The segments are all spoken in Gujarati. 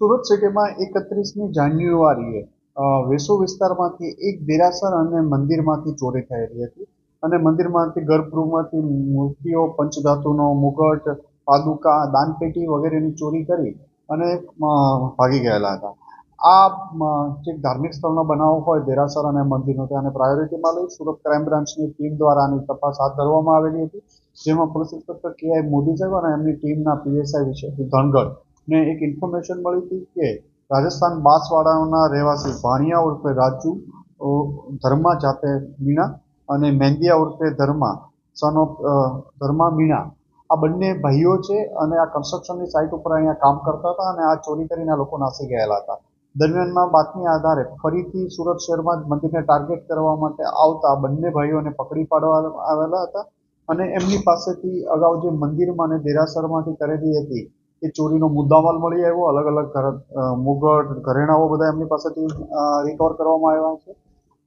સુરત સિટીમાં એકત્રીસમી જાન્યુઆરીએ વેસુ વિસ્તારમાંથી એક દેરાસર અને મંદિરમાંથી ચોરી થયેલી હતી. અને મંદિરમાંથી, ગર્ભગૃહમાંથી મૂર્તિઓ, પંચધાતુનો મુગટ, પાદુકા, દાનપેટી વગેરેની ચોરી કરી અને ભાગી ગયેલા હતા. આ જે ધાર્મિક સ્થળનો બનાવ હોય, દેરાસર અને મંદિરનો, તેને પ્રાયોરિટીમાં લઈ સુરત ક્રાઇમ બ્રાન્ચની ટીમ દ્વારા આની તપાસ હાથ ધરવામાં આવેલી હતી. જેમાં પોલીસ ઇન્સ્પેક્ટર કે આઈ મોદી સાહેબ અને એમની ટીમના પીએસઆઈ વિશે ધનગઢ ને એક ઇન્ફોર્મેશન મળી હતી કે રાજસ્થાન બાંસવાડાના રહેવાસી ભાણિયા ઉર્ફે રાજુ ધર્મા જાતે મીણા અને મેંદિયા ઉર્ફે ધર્મા સન ઓફ ધર્મા મીણા આ બંને ભાઈઓ છે અને આ કન્સ્ટ્રક્શનની સાઇટ ઉપર અહીંયા કામ કરતા હતા અને આ ચોરી કરીને આ લોકો નાસી ગયેલા હતા. દરમિયાનમાં બાતમી આધારે ફરીથી સુરત શહેરમાં મંદિરને ટાર્ગેટ કરવા માટે આવતા બંને ભાઈઓને પકડી પાડવા આવેલા હતા અને એમની પાસેથી અગાઉ જે મંદિરમાં અને દેરાસરમાંથી કરેલી હતી એ ચોરીનો મુદ્દામાલ મળી આવ્યો અલગ અલગ મુગટ, ઘરેણાઓ બધા એમની પાસેથી રિકવર કરવામાં આવ્યા છે.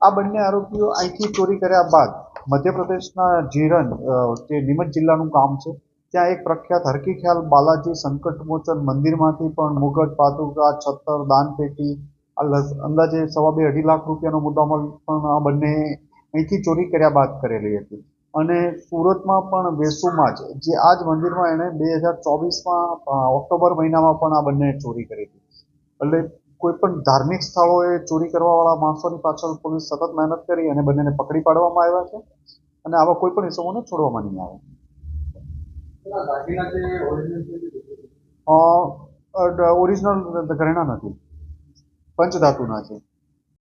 આ બંને આરોપીઓ અહીંથી ચોરી કર્યા બાદ મધ્યપ્રદેશના જીરન જે નીમચ જિલ્લાનું કામ છે, ત્યાં એક પ્રખ્યાત હરકી ખ્યાલ બાલાજી સંકટમોચન મંદિરમાંથી પણ મુગટ પાતુકા છત્તર, દાનપેટી અંદાજે સવા બે અઢી લાખ રૂપિયાનો મુદ્દામાલ પણ આ બંને અહીંથી ચોરી કર્યા બાદ કરેલી હતી. અને સુરતમાં પણ વેસુમાં જ જે આ જ મંદિરમાં એણે બે હજાર ચોવીસમાં ઓક્ટોબર મહિનામાં પણ આ બંને ચોરી કરી હતી. એટલે કોઈ પણ ધાર્મિક સ્થળોએ ચોરી કરવાવાળા માણસોની પાછળ પોલીસ સતત મહેનત કરી અને બંનેને પકડી પાડવામાં આવ્યા છે. અને આવા કોઈ પણ ઇસમોને છોડવામાં નહીં આવે. ઓરિજિનલ ઘરેણા નથી. પંચધાતુના છે.